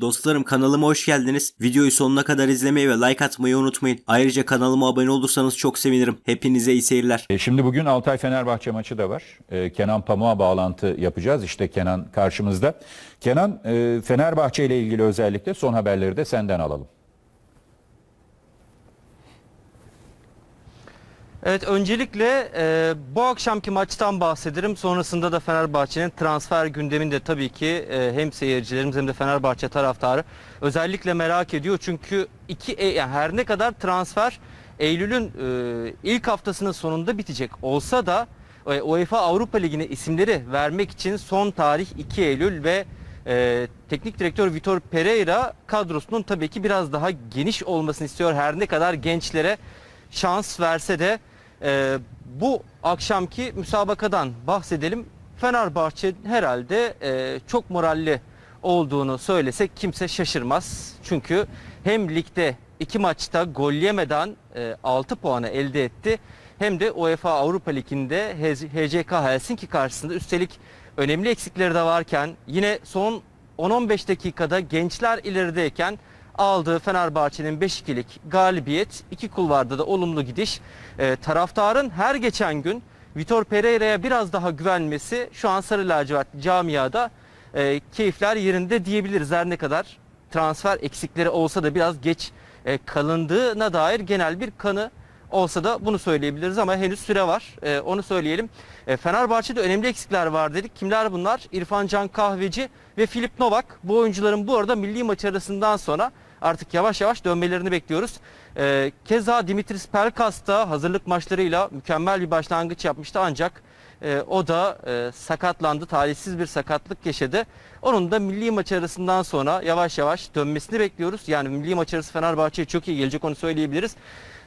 Dostlarım kanalıma hoş geldiniz. Videoyu sonuna kadar izlemeyi ve like atmayı unutmayın. Ayrıca kanalıma abone olursanız çok sevinirim. Hepinize iyi seyirler. E, Şimdi bugün Altay Fenerbahçe maçı da var. E, Kenan Pamuk'a bağlantı yapacağız. İşte Kenan karşımızda. Kenan e, Fenerbahçe ile ilgili özellikle son haberleri de senden alalım. Evet öncelikle e, bu akşamki maçtan bahsederim. Sonrasında da Fenerbahçe'nin transfer gündeminde tabii ki e, hem seyircilerimiz hem de Fenerbahçe taraftarı özellikle merak ediyor. Çünkü iki e, yani her ne kadar transfer Eylül'ün e, ilk haftasının sonunda bitecek olsa da e, UEFA Avrupa Ligi'ne isimleri vermek için son tarih 2 Eylül ve e, teknik direktör Vitor Pereira kadrosunun tabii ki biraz daha geniş olmasını istiyor. Her ne kadar gençlere şans verse de e, bu akşamki müsabakadan bahsedelim. Fenerbahçe herhalde e, çok moralli olduğunu söylesek kimse şaşırmaz. Çünkü hem ligde iki maçta gol yemeden e, 6 puanı elde etti. Hem de UEFA Avrupa Ligi'nde HCK Helsinki karşısında üstelik önemli eksikleri de varken yine son 10-15 dakikada gençler ilerideyken aldığı Fenerbahçe'nin 5-2'lik galibiyet, iki kulvarda da olumlu gidiş. Ee, taraftarın her geçen gün Vitor Pereira'ya biraz daha güvenmesi şu an Sarı Lacivert camiada e, keyifler yerinde diyebiliriz. Her ne kadar transfer eksikleri olsa da biraz geç e, kalındığına dair genel bir kanı olsa da bunu söyleyebiliriz ama henüz süre var. E, onu söyleyelim. E, Fenerbahçe'de önemli eksikler var dedik. Kimler bunlar? İrfan Can Kahveci ve Filip Novak. Bu oyuncuların bu arada milli maç arasından sonra artık yavaş yavaş dönmelerini bekliyoruz. E, keza Dimitris Pelkas da hazırlık maçlarıyla mükemmel bir başlangıç yapmıştı ancak e, o da e, sakatlandı. Talihsiz bir sakatlık yaşadı. Onun da milli maç arasından sonra yavaş yavaş dönmesini bekliyoruz. Yani milli maç arası Fenerbahçe'ye çok iyi gelecek onu söyleyebiliriz.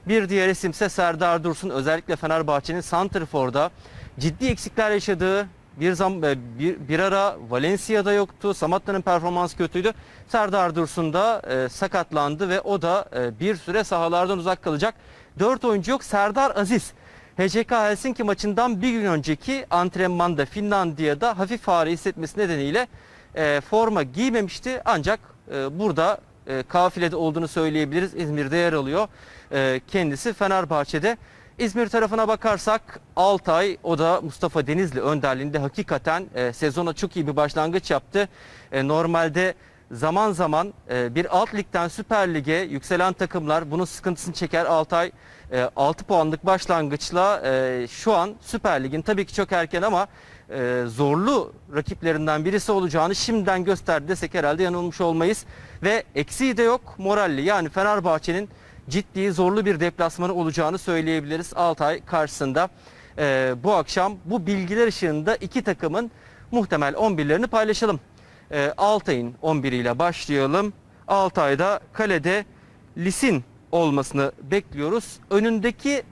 Bir diğer isimse Serdar Dursun. Özellikle Fenerbahçe'nin Santrfor'da ciddi eksikler yaşadığı bir, zam, e, bir, bir ara Valencia'da yoktu. Samatta'nın performansı kötüydü. Serdar Dursun da e, sakatlandı ve o da e, bir süre sahalardan uzak kalacak. Dört oyuncu yok. Serdar Aziz. HCK Helsinki maçından bir gün önceki antrenmanda Finlandiya'da hafif ağrı hissetmesi nedeniyle e, forma giymemişti. Ancak e, burada e, kafilede olduğunu söyleyebiliriz. İzmir'de yer alıyor. E, kendisi Fenerbahçe'de. İzmir tarafına bakarsak Altay o da Mustafa Denizli önderliğinde hakikaten e, sezona çok iyi bir başlangıç yaptı. E, normalde zaman zaman e, bir alt ligden Süper Lig'e yükselen takımlar bunun sıkıntısını çeker. Altay e, 6 puanlık başlangıçla e, şu an Süper Lig'in tabii ki çok erken ama e, zorlu rakiplerinden birisi olacağını şimdiden gösterdi desek herhalde yanılmış olmayız. Ve eksiği de yok moralli yani Fenerbahçe'nin ciddi zorlu bir deplasmanı olacağını söyleyebiliriz Altay karşısında. E, bu akşam bu bilgiler ışığında iki takımın muhtemel 11'lerini paylaşalım. E, Altay'ın 11 ile başlayalım. Altay'da kalede Lisin olmasını bekliyoruz. Önündeki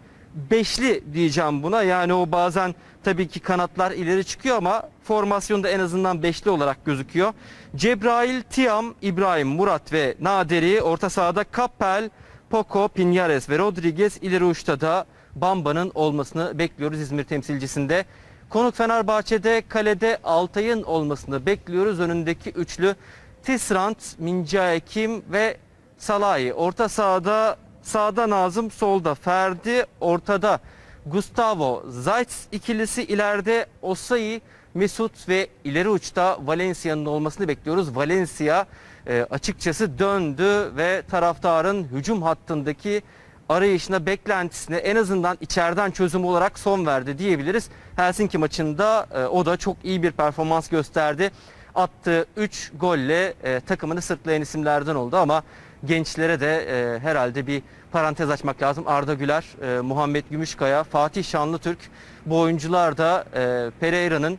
beşli diyeceğim buna. Yani o bazen tabii ki kanatlar ileri çıkıyor ama formasyonda en azından beşli olarak gözüküyor. Cebrail, Tiam, İbrahim, Murat ve Naderi orta sahada Kappel, Poco, Pinyares ve Rodriguez ileri uçta da Bamba'nın olmasını bekliyoruz İzmir temsilcisinde. Konuk Fenerbahçe'de kalede Altay'ın olmasını bekliyoruz. Önündeki üçlü Tisrant, Mincaekim ve Salahi. Orta sahada sağda Nazım, solda Ferdi, ortada Gustavo Zayt ikilisi ileride Osayi, Mesut ve ileri uçta Valencia'nın olmasını bekliyoruz. Valencia e, açıkçası döndü ve taraftarın hücum hattındaki arayışına, beklentisine en azından içeriden çözüm olarak son verdi diyebiliriz. Helsinki maçında e, o da çok iyi bir performans gösterdi. Attığı 3 golle e, takımını sırtlayan isimlerden oldu ama gençlere de e, herhalde bir parantez açmak lazım. Arda Güler, e, Muhammed Gümüşkaya, Fatih Şanlıtürk bu oyuncular da e, Pereira'nın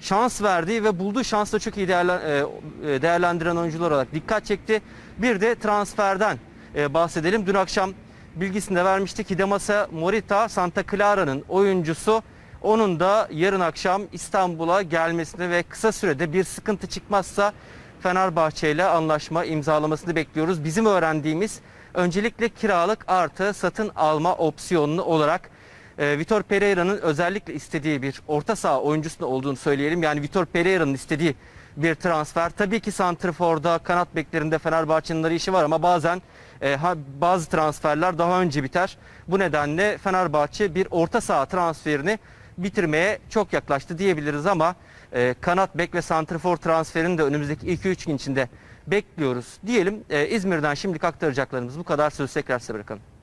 şans verdiği ve bulduğu şansla çok iyi e, e, değerlendiren oyuncular olarak dikkat çekti. Bir de transferden e, bahsedelim. Dün akşam bilgisini de vermiştik. Hidemasa Morita Santa Clara'nın oyuncusu. Onun da yarın akşam İstanbul'a gelmesini ve kısa sürede bir sıkıntı çıkmazsa Fenerbahçe ile anlaşma imzalamasını bekliyoruz. Bizim öğrendiğimiz öncelikle kiralık artı satın alma opsiyonlu olarak e, Vitor Pereira'nın özellikle istediği bir orta saha oyuncusu olduğunu söyleyelim. Yani Vitor Pereira'nın istediği bir transfer. Tabii ki santrforda, kanat beklerinde Fenerbahçe'nin işi var ama bazen e, ha, bazı transferler daha önce biter. Bu nedenle Fenerbahçe bir orta saha transferini bitirmeye çok yaklaştı diyebiliriz ama e, kanat bek ve santrfor transferini de önümüzdeki 2-3 gün içinde bekliyoruz diyelim. E, İzmir'den şimdilik aktaracaklarımız bu kadar. Sözü tekrar size bırakalım.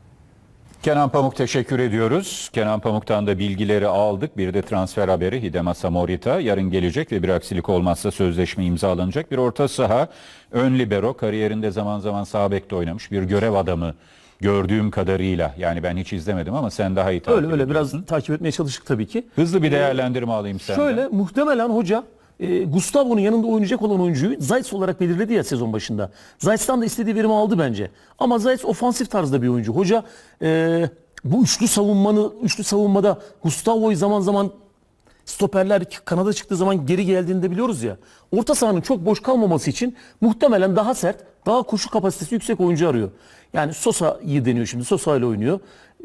Kenan Pamuk teşekkür ediyoruz. Kenan Pamuk'tan da bilgileri aldık. Bir de transfer haberi Hidema Samorita yarın gelecek ve bir aksilik olmazsa sözleşme imzalanacak. Bir orta saha ön libero kariyerinde zaman zaman sağ bekte oynamış bir görev adamı gördüğüm kadarıyla. Yani ben hiç izlemedim ama sen daha iyi takip Öyle öyle biraz takip etmeye çalıştık tabii ki. Hızlı bir değerlendirme alayım senden. Şöyle muhtemelen hoca e, Gustavo'nun yanında oynayacak olan oyuncuyu Zayt olarak belirledi ya sezon başında. Zayt'tan da istediği verimi aldı bence. Ama Zayt ofansif tarzda bir oyuncu. Hoca e, bu üçlü savunmanı üçlü savunmada Gustavo'yu zaman zaman stoperler kanada çıktığı zaman geri geldiğinde biliyoruz ya. Orta sahanın çok boş kalmaması için muhtemelen daha sert, daha koşu kapasitesi yüksek oyuncu arıyor. Yani Sosa'yı deniyor şimdi. Sosa ile oynuyor.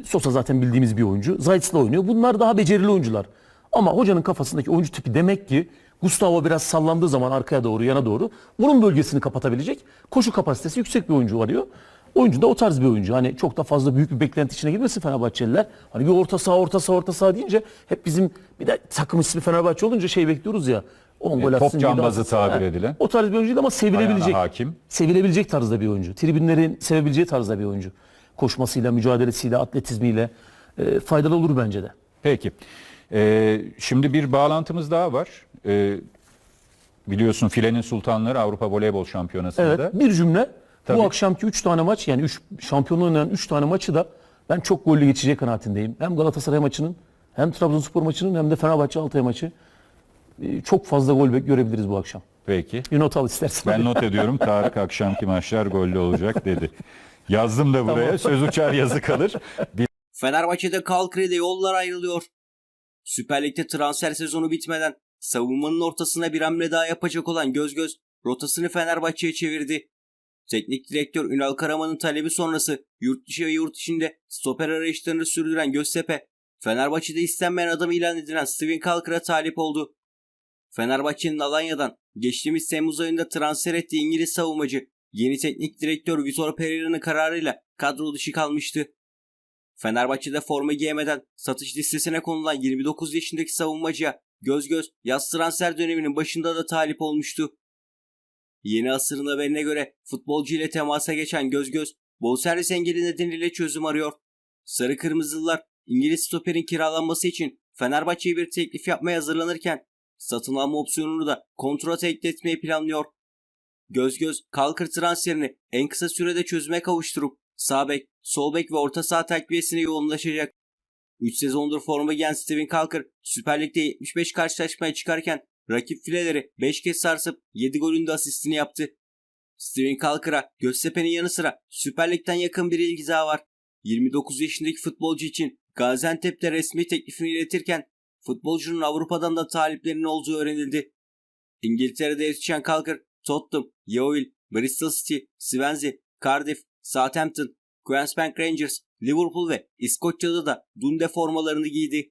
Sosa zaten bildiğimiz bir oyuncu. Zayt'le oynuyor. Bunlar daha becerili oyuncular. Ama hocanın kafasındaki oyuncu tipi demek ki Gustavo biraz sallandığı zaman arkaya doğru, yana doğru onun bölgesini kapatabilecek koşu kapasitesi yüksek bir oyuncu arıyor. Oyuncu da o tarz bir oyuncu. Hani çok da fazla büyük bir beklenti içine girmesin Fenerbahçeliler. Hani bir orta saha, orta saha, orta saha deyince hep bizim bir de takım ismi Fenerbahçe olunca şey bekliyoruz ya. 10 gol E, top atsın. cambazı tabir Ha, edilen. O tarz bir oyuncu ama sevilebilecek. Hakim. Sevilebilecek tarzda bir oyuncu. Tribünlerin sevebileceği tarzda bir oyuncu. Koşmasıyla, mücadelesiyle, atletizmiyle e, faydalı olur bence de. Peki. Ee, şimdi bir bağlantımız daha var. Ee, biliyorsun Filenin Sultanları Avrupa Voleybol Şampiyonası'nda. Evet. Bir cümle. Tabii. Bu akşamki 3 tane maç yani 3 şampiyonluğu oynayan 3 tane maçı da ben çok gollü geçeceği kanaatindeyim. Hem Galatasaray maçının hem Trabzonspor maçının hem de Fenerbahçe Altay maçı. E, Çok fazla gol bek- görebiliriz bu akşam. Peki. Bir not al istersen. Ben not ediyorum Tarık akşamki maçlar gollü olacak dedi. Yazdım da buraya. Söz uçar yazı kalır. Fenerbahçe'de Kalkri ile yollar ayrılıyor. Süper Lig'de transfer sezonu bitmeden savunmanın ortasına bir hamle daha yapacak olan Göz Göz rotasını Fenerbahçe'ye çevirdi. Teknik direktör Ünal Karaman'ın talebi sonrası yurt dışı ve yurt içinde stoper arayışlarını sürdüren Göztepe, Fenerbahçe'de istenmeyen adam ilan edilen Steven Kalkır'a talip oldu. Fenerbahçe'nin Alanya'dan geçtiğimiz Temmuz ayında transfer ettiği İngiliz savunmacı yeni teknik direktör Vitor Pereira'nın kararıyla kadro dışı kalmıştı. Fenerbahçe'de forma giyemeden satış listesine konulan 29 yaşındaki savunmacıya göz göz yaz transfer döneminin başında da talip olmuştu. Yeni asırın haberine göre futbolcu ile temasa geçen göz göz bonservis engeli nedeniyle çözüm arıyor. Sarı Kırmızılılar İngiliz stoperin kiralanması için Fenerbahçe'ye bir teklif yapmaya hazırlanırken satın alma opsiyonunu da kontrata ekletmeyi planlıyor. Göz göz Kalkır transferini en kısa sürede çözüme kavuşturup sağ bek, sol bek ve orta saha takviyesine yoğunlaşacak. 3 sezondur forma giyen Steven Kalkır Süper Lig'de 75 karşılaşmaya çıkarken rakip fileleri 5 kez sarsıp 7 golün de asistini yaptı. Steven Kalkır'a Göztepe'nin yanı sıra Süper Lig'den yakın bir ilgi daha var. 29 yaşındaki futbolcu için Gaziantep'te resmi teklifini iletirken futbolcunun Avrupa'dan da taliplerinin olduğu öğrenildi. İngiltere'de yetişen Kalkır, Tottenham, Yeovil, Bristol City, Swansea, Cardiff, Southampton, Queensbank Rangers, Liverpool ve İskoçya'da da Dunde formalarını giydi.